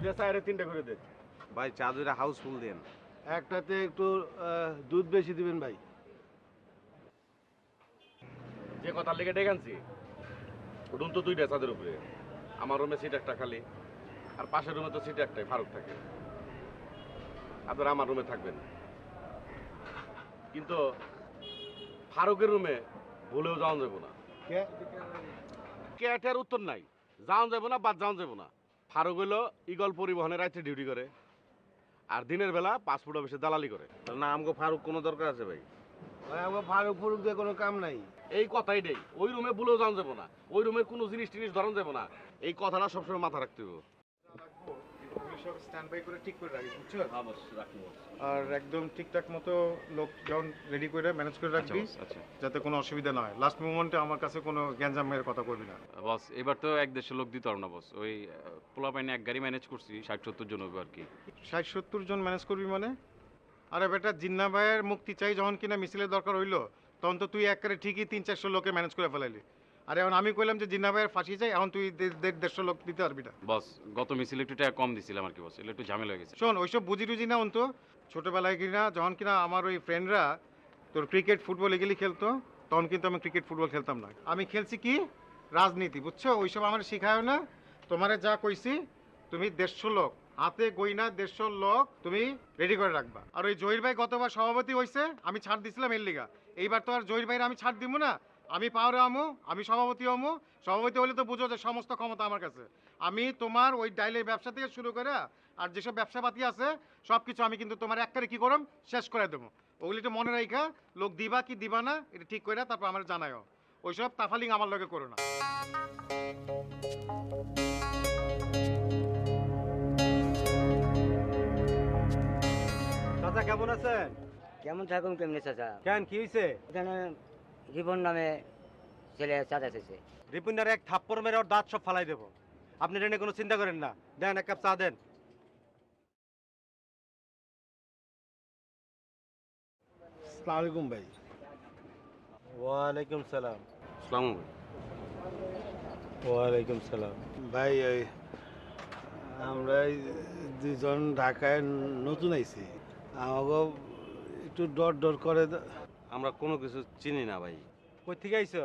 দুইটা চাইরে তিনটা করে দে। ভাই চা দুইটা হাউসফুল দেন। একটাতে একটু দুধ বেশি দিবেন ভাই। যে কথার লেগে ডেকে আনছি রুম তো দুইটা চাঁদের উপরে। আমার রুমে সিট একটা খালি আর পাশের রুমে তো সিট একটাই ফারুক থাকে। আপনারা আমার রুমে থাকবেন। কিন্তু ফারুকের রুমে ভুলেও যাওয়া যাব না। কে? ক্যাটের উত্তর নাই। যাওয়া যাব না বাদ যাওয়া যাব না। ফারুক হইল ইগল পরিবহনে রাত্রে ডিউটি করে। আর দিনের বেলা পাসপোর্ট অফিসে দালালি করে। না আমাকে ফারুক কোনো দরকার আছে ভাই? ভাই আমার ফারুক ফুরুক দিয়ে কোনো কাম নাই। এই কথাই নেই ওই রুমে ভুলেও জান যাব না ওই রুমে কোনো জিনিস টিনিস ধরন যাব না। এই কথাটা সবসময় মাথা রাখতে হবে স্ট্যান্ড বাই করে ঠিক করে রাখিস বুঝছ? আর একদম ঠিকঠাক মতো লোক যখন রেডি করে ম্যানেজ করে রাখবি আচ্ছা। যাতে কোনো অসুবিধা না হয়। লাস্ট মোমেন্টে আমার কাছে কোনো গ্যাঞ্জামের কথা করবি না। বস এবার তো এক দেশের লোক দিতে না বস। ওই পোলা পাইনে এক গাড়ি ম্যানেজ করছি ষাট সত্তর জন হবে আর কি। ষাট সত্তর জন ম্যানেজ করবি মানে? আরে বেটা জিন্না ভাইয়ের মুক্তি চাই যখন কিনা মিছিলের দরকার হইল তখন তো তুই একবারে ঠিকই তিন চারশো লোকে ম্যানেজ করে ফেলাইলি। আর এখন আমি কইলাম যে জিন্না ভাইয়ের ফাঁসি চাই এখন তুই দেড় দেড়শো লোক দিতে পারবি না। বস গত মিছিল একটু টাকা কম দিছিলাম আর কি বস একটু ঝামেলা হয়ে গেছে। শোন ওইসব বুঝি টুঝি না অন্ত ছোটোবেলায় কিনা যখন কিনা আমার ওই ফ্রেন্ডরা তোর ক্রিকেট ফুটবল এগুলি খেলতো তখন কিন্তু আমি ক্রিকেট ফুটবল খেলতাম না। আমি খেলছি কি? রাজনীতি বুঝছ? ওইসব আমার শেখায় না। তোমারে যা কইছি তুমি দেড়শো লোক হাতে গইনা দেড়শো লোক তুমি রেডি করে রাখবা। আর ওই জহির ভাই গতবার সভাপতি হয়েছে আমি ছাড় দিছিলাম এর লিগা। এইবার তো আর জহির ভাইয়ের আমি ছাড় দিব না। আমি পাওয়ারে আমু আমি সভাপতি আমু সভাপতি হলে তো বুঝো যে সমস্ত ক্ষমতা আমার কাছে। আমি তোমার ওই ডাইলের ব্যবসা থেকে শুরু করে আর যেসব ব্যবসাপাতি আছে সব কিছু আমি কিন্তু তোমার একবারে কি করম শেষ করে দেবো। ওগুলি তো মনে রাখা লোক দিবা কি দিবা না এটা ঠিক করে তারপর আমার জানাইও ওইসব তাফালিং আমার লগে করো না। চাচা কেমন আছেন? কেমন থাকুন কেমনি চাচা? কেন কি হয়েছে রিপন নামে ছেলে চাচা এসেছে। রিপুনার এক থাপ্পড় মেরে ওর দাঁত সব ফালাই দেবো। আপনি এটা নিয়ে কোনো চিন্তা করেন না। দেন এক কাপ চা দেন। আসসালামু আলাইকুম ভাই। ওয়ালাইকুম সালাম। সালাম ওয়ালাইকুম সালাম। ভাই এই আমরা এই দুজন ঢাকায় নতুন আইছি। আমাকে একটু ডর ডর করে আমরা কোনো কিছু চিনি না ভাই। কই থেকে আইছো?